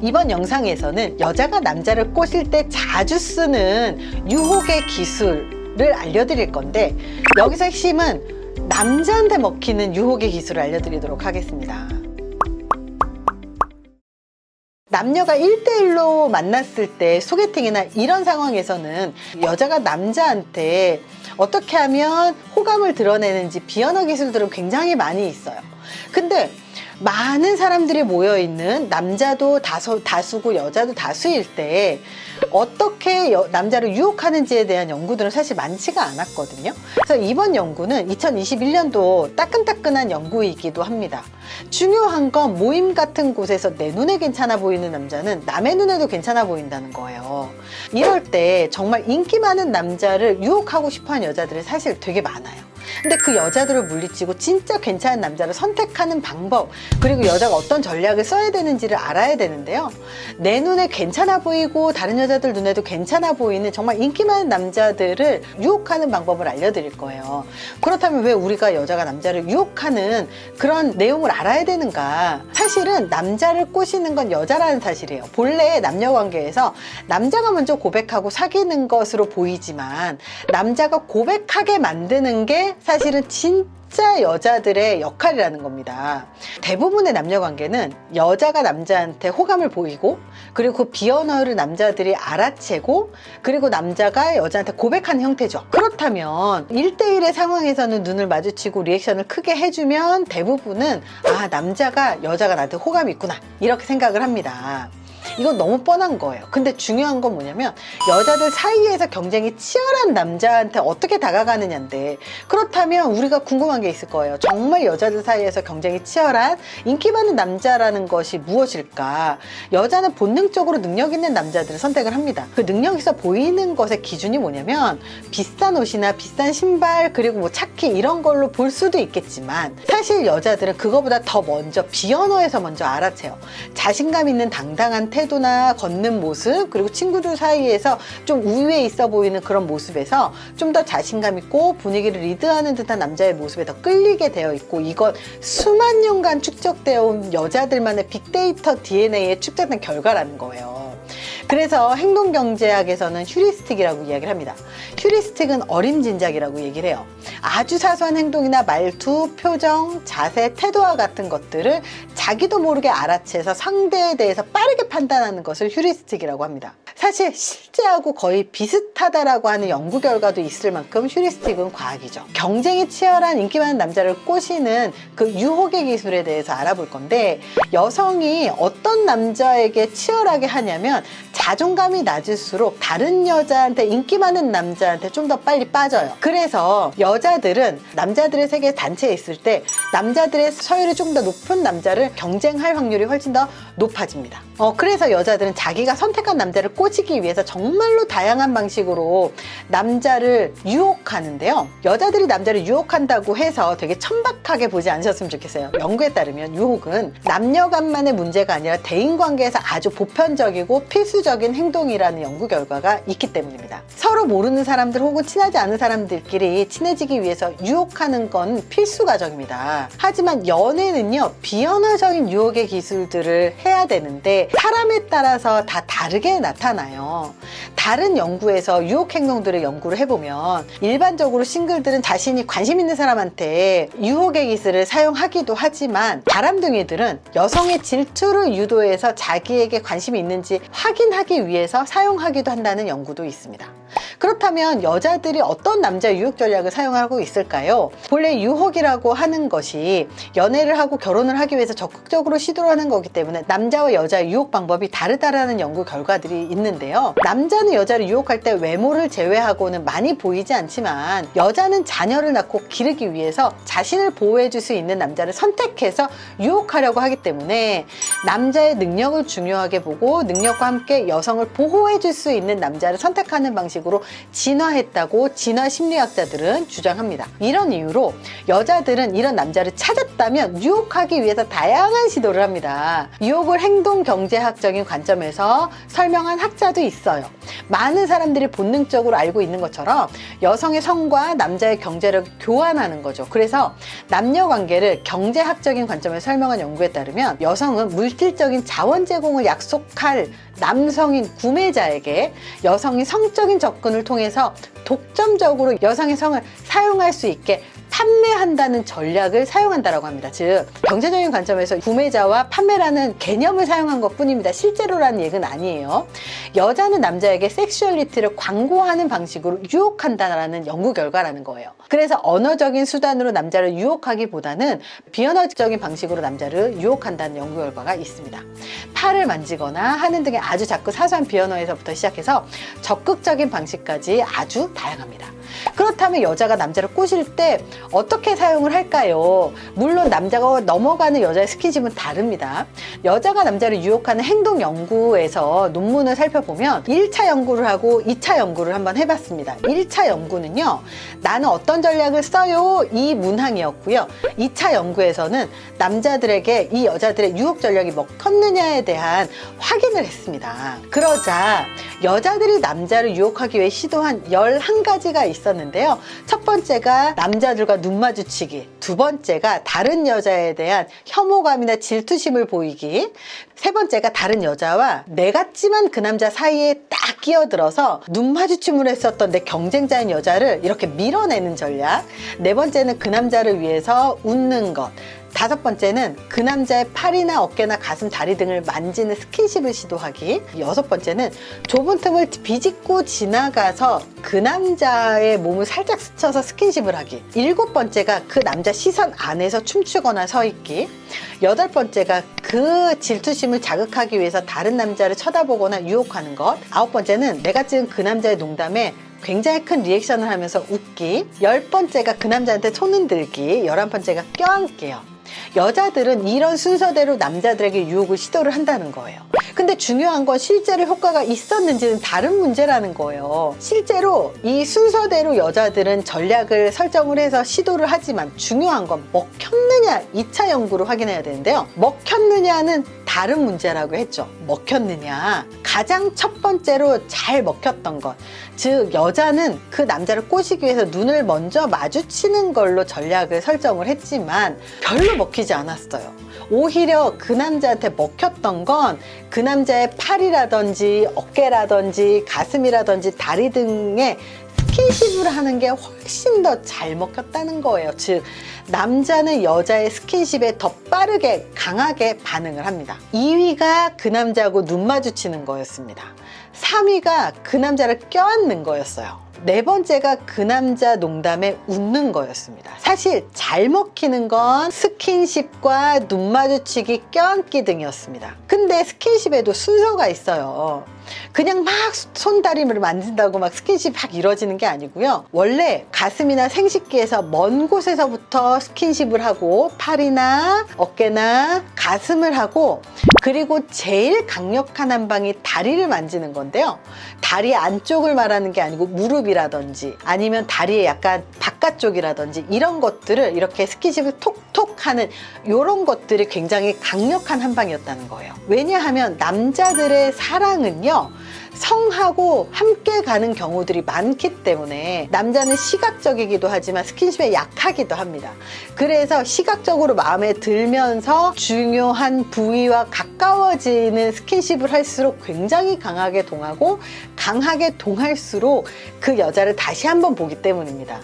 이번 영상에서는 여자가 남자를 꼬실 때 자주 쓰는 유혹의 기술을 알려드릴 건데 여기서 핵심은 남자한테 먹히는 유혹의 기술을 알려드리도록 하겠습니다. 남녀가 1대1로 만났을 때 소개팅이나 이런 상황에서는 여자가 남자한테 어떻게 하면 호감을 드러내는지 비언어 기술들은 굉장히 많이 있어요. 근데 많은 사람들이 모여 있는 남자도 다수, 다수고 여자도 다수일 때 어떻게 여- 남자를 유혹하는지에 대한 연구들은 사실 많지가 않았거든요. 그래서 이번 연구는 2021년도 따끈따끈한 연구이기도 합니다. 중요한 건 모임 같은 곳에서 내 눈에 괜찮아 보이는 남자는 남의 눈에도 괜찮아 보인다는 거예요. 이럴 때 정말 인기 많은 남자를 유혹하고 싶어 하는 여자들이 사실 되게 많아요. 근데 그 여자들을 물리치고 진짜 괜찮은 남자를 선택하는 방법, 그리고 여자가 어떤 전략을 써야 되는지를 알아야 되는데요. 내 눈에 괜찮아 보이고 다른 여자들 눈에도 괜찮아 보이는 정말 인기 많은 남자들을 유혹하는 방법을 알려드릴 거예요. 그렇다면 왜 우리가 여자가 남자를 유혹하는 그런 내용을 알아야 되는가? 사실은 남자를 꼬시는 건 여자라는 사실이에요. 본래 남녀 관계에서 남자가 먼저 고백하고 사귀는 것으로 보이지만 남자가 고백하게 만드는 게 사실은 진짜 여자들의 역할이라는 겁니다. 대부분의 남녀 관계는 여자가 남자한테 호감을 보이고 그리고 그 비언어를 남자들이 알아채고 그리고 남자가 여자한테 고백하는 형태죠. 그렇다면 1대1의 상황에서는 눈을 마주치고 리액션을 크게 해주면 대부분은 아, 남자가 여자가 나한테 호감이 있구나. 이렇게 생각을 합니다. 이건 너무 뻔한 거예요. 근데 중요한 건 뭐냐면 여자들 사이에서 경쟁이 치열한 남자한테 어떻게 다가가느냐인데 그렇다면 우리가 궁금한 게 있을 거예요. 정말 여자들 사이에서 경쟁이 치열한 인기 많은 남자라는 것이 무엇일까? 여자는 본능적으로 능력 있는 남자들을 선택을 합니다. 그 능력 있어 보이는 것의 기준이 뭐냐면 비싼 옷이나 비싼 신발 그리고 뭐 차키 이런 걸로 볼 수도 있겠지만 사실 여자들은 그거보다 더 먼저 비언어에서 먼저 알아채요. 자신감 있는 당당한 태도 나 걷는 모습 그리고 친구들 사이에서 좀 우위에 있어 보이는 그런 모습에서 좀 더 자신감 있고 분위기를 리드하는 듯한 남자의 모습에 더 끌리게 되어 있고 이건 수만 년간 축적되어 온 여자들만의 빅데이터 DNA에 축적된 결과라는 거예요. 그래서 행동경제학에서는 휴리스틱이라고 이야기를 합니다. 휴리스틱은 어린 진작이라고 얘기를 해요. 아주 사소한 행동이나 말투, 표정, 자세, 태도와 같은 것들을 자기도 모르게 알아채서 상대에 대해서 빠르게 판단하는 것을 휴리스틱이라고 합니다. 사실 실제하고 거의 비슷하다라고 하는 연구 결과도 있을 만큼 휴리스틱은 과학이죠. 경쟁이 치열한 인기 많은 남자를 꼬시는 그 유혹의 기술에 대해서 알아볼 건데 여성이 어떤 남자에게 치열하게 하냐면 자존감이 낮을수록 다른 여자한테 인기 많은 남자한테 좀 더 빨리 빠져요. 그래서 여자들은 남자들의 세계 단체에 있을 때 남자들의 서열이 좀 더 높은 남자를 경쟁할 확률이 훨씬 더 높아집니다. 어, 그래서 여자들은 자기가 선택한 남자를 꼬시기 위해서 정말로 다양한 방식으로 남자를 유혹하는데요. 여자들이 남자를 유혹한다고 해서 되게 천박하게 보지 않으셨으면 좋겠어요. 연구에 따르면 유혹은 남녀 간만의 문제가 아니라 대인 관계에서 아주 보편적이고 필수적인 행동이라는 연구 결과가 있기 때문입니다. 서로 모르는 사람들 혹은 친하지 않은 사람들끼리 친해지기 위해서 유혹하는 건 필수 과정입니다. 하지만 연애는요, 비언어적인 유혹의 기술들을 해야 되는데 사람에 따라서 다 다르게 나타나요. 다른 연구에서 유혹 행동들을 연구를 해보면 일반적으로 싱글들은 자신이 관심 있는 사람한테 유혹의 기술을 사용하기도 하지만 바람둥이들은 여성의 질투를 유도해서 자기에게 관심이 있는지 확인하기 위해서 사용하기도 한다는 연구도 있습니다. 그렇다면 여자들이 어떤 남자 유혹 전략을 사용하고 있을까요? 본래 유혹이라고 하는 것이 연애를 하고 결혼을 하기 위해서 적극적으로 시도를 하는 거기 때문에 남 자와 여자의 유혹 방법이 다르다라는 연구 결과들이 있는데요. 남자는 여자를 유혹할 때 외모를 제외하고는 많이 보이지 않지만 여자는 자녀를 낳고 기르기 위해서 자신을 보호해 줄 수 있는 남자를 선택해서 유혹하려고 하기 때문에 남자의 능력을 중요하게 보고 능력과 함께 여성을 보호해 줄 수 있는 남자를 선택하는 방식으로 진화했다고 진화 심리학자들은 주장합니다. 이런 이유로 여자들은 이런 남자를 찾았다면 유혹하기 위해서 다양한 시도를 합니다. 유혹 을 행동 경제학적인 관점에서 설명한 학자도 있어요. 많은 사람들이 본능적으로 알고 있는 것처럼 여성의 성과 남자의 경제력을 교환하는 거죠. 그래서 남녀 관계를 경제학적인 관점에서 설명한 연구에 따르면 여성은 물질적인 자원 제공을 약속할 남성인 구매자에게 여성이 성적인 접근을 통해서 독점적으로 여성의 성을 사용할 수 있게 판매한다는 전략을 사용한다라고 합니다. 즉 경제적인 관점에서 구매자와 판매라는 개념을 사용한 것뿐입니다. 실제로라는 얘기는 아니에요. 여자는 남자에게 섹슈얼리티를 광고하는 방식으로 유혹한다라는 연구 결과라는 거예요. 그래서 언어적인 수단으로 남자를 유혹하기보다는 비언어적인 방식으로 남자를 유혹한다는 연구 결과가 있습니다. 팔을 만지거나 하는 등의 아주 작고 사소한 비언어에서부터 시작해서 적극적인 방식까지 아주 다양합니다. 그렇다면 여자가 남자를 꼬실 때 어떻게 사용을 할까요? 물론 남자가 넘어가는 여자의 스킨십은 다릅니다. 여자가 남자를 유혹하는 행동 연구에서 논문을 살펴보면 1차 연구를 하고 2차 연구를 한번 해봤습니다. 1차 연구는요, 나는 어떤 전략을 써요? 이 문항이었고요. 2차 연구에서는 남자들에게 이 여자들의 유혹 전략이 먹혔느냐에 대한 확인을 했습니다. 그러자 여자들이 남자를 유혹하기 위해 시도한 11가지가 있었는데요. 첫 번째가 남자들과 눈 마주치기. 두 번째가 다른 여자에 대한 혐오감이나 질투심을 보이기. 세 번째가 다른 여자와 내 같지만 그 남자 사이에 딱 끼어들어서 눈 마주침을 했었던 내 경쟁자인 여자를 이렇게 밀어내는 전략. 네 번째는 그 남자를 위해서 웃는 것. 다섯 번째는 그 남자의 팔이나 어깨나 가슴, 다리 등을 만지는 스킨십을 시도하기. 여섯 번째는 좁은 틈을 비집고 지나가서 그 남자의 몸을 살짝 스쳐서 스킨십을 하기. 일곱 번째가 그 남자 시선 안에서 춤추거나 서 있기. 여덟 번째가 그 질투심을 자극하기 위해서 다른 남자를 쳐다보거나 유혹하는 것. 아홉 번째는 내가 찍은 그 남자의 농담에 굉장히 큰 리액션을 하면서 웃기. 열 번째가 그 남자한테 손 흔들기. 열한 번째가 껴안기요. 여자들은 이런 순서대로 남자들에게 유혹을 시도를 한다는 거예요. 근데 중요한 건 실제로 효과가 있었는지는 다른 문제라는 거예요. 실제로 이 순서대로 여자들은 전략을 설정을 해서 시도를 하지만 중요한 건 먹혔느냐 2차 연구를 확인해야 되는데요. 먹혔느냐는 다른 문제라고 했죠. 먹혔느냐. 가장 첫 번째로 잘 먹혔던 것. 즉, 여자는 그 남자를 꼬시기 위해서 눈을 먼저 마주치는 걸로 전략을 설정을 했지만 별로 먹히지 않았어요. 오히려 그 남자한테 먹혔던 건 그 남자의 팔이라든지 어깨라든지 가슴이라든지 다리 등의 스킨십을 하는 게 훨씬 더 잘 먹혔다는 거예요. 즉, 남자는 여자의 스킨십에 더 빠르게 강하게 반응을 합니다. 2위가 그 남자하고 눈 마주치는 거였습니다. 3위가 그 남자를 껴안는 거였어요. 네 번째가 그 남자 농담에 웃는 거였습니다. 사실 잘 먹히는 건 스킨십과 눈 마주치기, 껴안기 등이었습니다. 근데 스킨십에도 순서가 있어요. 그냥 막 손다리를 만진다고 막 스킨십 막 이루어지는 게 아니고요. 원래 가슴이나 생식기에서 먼 곳에서부터 스킨십을 하고 팔이나 어깨나 가슴을 하고 그리고 제일 강력한 한 방이 다리를 만지는 건데요. 다리 안쪽을 말하는 게 아니고 무릎이라든지 아니면 다리의 약간 바깥쪽이라든지 이런 것들을 이렇게 스킨십을 톡톡 하는 이런 것들이 굉장히 강력한 한 방이었다는 거예요. 왜냐하면 남자들의 사랑은요. 성하고 함께 가는 경우들이 많기 때문에 남자는 시각적이기도 하지만 스킨십에 약하기도 합니다. 그래서 시각적으로 마음에 들면서 중요한 부위와 가까워지는 스킨십을 할수록 굉장히 강하게 동하고 강하게 동할수록 그 여자를 다시 한번 보기 때문입니다.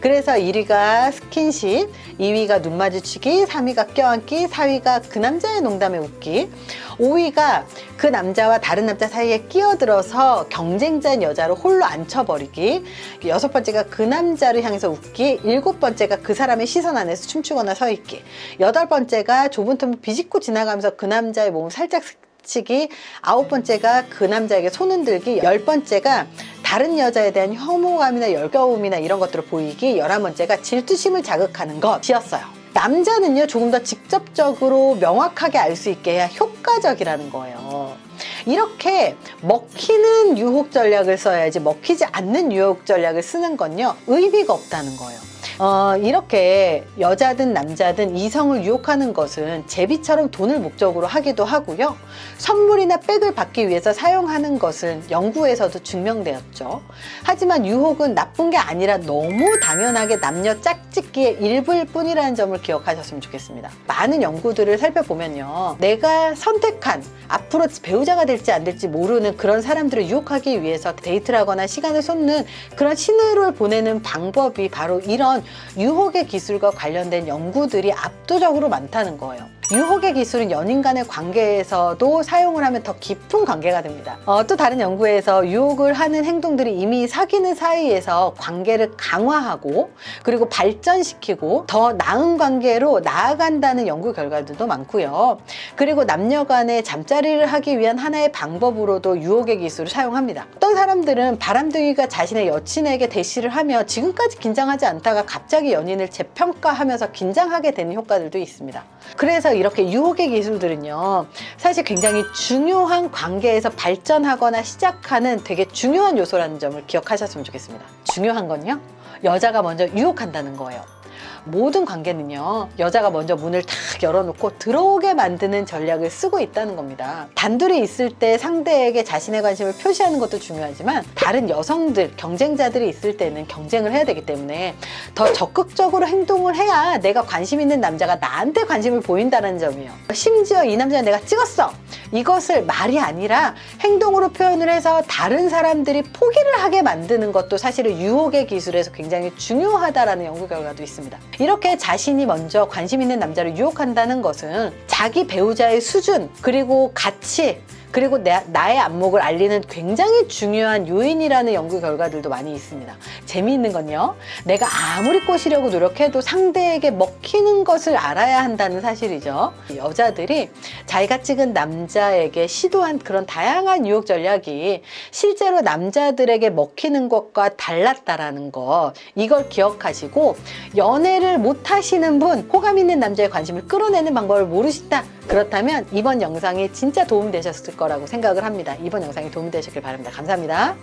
그래서 1위가 스킨십, 2위가 눈 마주치기, 3위가 껴안기, 4위가 그 남자의 농담에 웃기, 5위가 그 남자와 다른 남자 사이에 끼어들어서 경쟁자인 여자를 홀로 앉혀버리기, 여섯 번째가 그 남자를 향해서 웃기, 일곱 번째가 그 사람의 시선 안에서 춤추거나 서 있기, 여덟 번째가 좁은 틈을 비집고 지나가면서 그 남자의 몸을 살짝 치기 아홉 번째가 그 남자에게 손 흔 들기 열 번째가 다른 여자에 대한 혐오감이나 열겨움이나 이런 것들을 보이기 열한 번째가 질투심을 자극하는 것이었어요 남자는요 조금 더 직접적으로 명확하게 알 수 있게 해야 효과적이라는 거예요 이렇게 먹히는 유혹 전략을 써야지 먹히지 않는 유혹 전략을 쓰는 건요 의미가 없다는 거예요. 어, 이렇게 여자든 남자든 이성을 유혹하는 것은 제비처럼 돈을 목적으로 하기도 하고요. 선물이나 백을 받기 위해서 사용하는 것은 연구에서도 증명되었죠. 하지만 유혹은 나쁜 게 아니라 너무 당연하게 남녀 짝짓기의 일부일 뿐이라는 점을 기억하셨으면 좋겠습니다. 많은 연구들을 살펴보면요. 내가 선택한 앞으로 배우자가 될지 안 될지 모르는 그런 사람들을 유혹하기 위해서 데이트를 하거나 시간을 쏟는 그런 신호를 보내는 방법이 바로 이런 유혹의 기술과 관련된 연구들이 압도적으로 많다는 거예요. 유혹의 기술은 연인 간의 관계에서도 사용을 하면 더 깊은 관계가 됩니다. 어, 또 다른 연구에서 유혹을 하는 행동들이 이미 사귀는 사이에서 관계를 강화하고 그리고 발전시키고 더 나은 관계로 나아간다는 연구 결과들도 많고요. 그리고 남녀 간의 잠자리를 하기 위한 하나의 방법으로도 유혹의 기술을 사용합니다. 어떤 사람들은 바람둥이가 자신의 여친에게 대시를 하며 지금까지 긴장하지 않다가 갑자기 연인을 재평가하면서 긴장하게 되는 효과들도 있습니다. 그래서 이렇게 유혹의 기술들은요, 사실 굉장히 중요한 관계에서 발전하거나 시작하는 되게 중요한 요소라는 점을 기억하셨으면 좋겠습니다. 중요한 건요, 여자가 먼저 유혹한다는 거예요. 모든 관계는요, 여자가 먼저 문을 탁 열어놓고 들어오게 만드는 전략을 쓰고 있다는 겁니다. 단둘이 있을 때 상대에게 자신의 관심을 표시하는 것도 중요하지만 다른 여성들, 경쟁자들이 있을 때는 경쟁을 해야 되기 때문에 더 적극적으로 행동을 해야 내가 관심 있는 남자가 나한테 관심을 보인다는 점이에요. 심지어 이 남자는 내가 찍었어. 이것을 말이 아니라 행동으로 표현을 해서 다른 사람들이 포기를 하게 만드는 것도 사실은 유혹의 기술에서 굉장히 중요하다라는 연구 결과도 있습니다. 이렇게 자신이 먼저 관심 있는 남자를 유혹한다는 것은 자기 배우자의 수준 그리고 가치 그리고 내, 나의 안목을 알리는 굉장히 중요한 요인이라는 연구 결과들도 많이 있습니다. 재미있는 건요. 내가 아무리 꼬시려고 노력해도 상대에게 먹히는 것을 알아야 한다는 사실이죠. 여자들이 자기가 찍은 남자에게 시도한 그런 다양한 유혹 전략이 실제로 남자들에게 먹히는 것과 달랐다라는 것. 이걸 기억하시고 연애를 못 하시는 분, 호감 있는 남자의 관심을 끌어내는 방법을 모르시다. 그렇다면 이번 영상이 진짜 도움 되셨을 거라고 생각을 합니다. 이번 영상이 도움 되셨길 바랍니다. 감사합니다.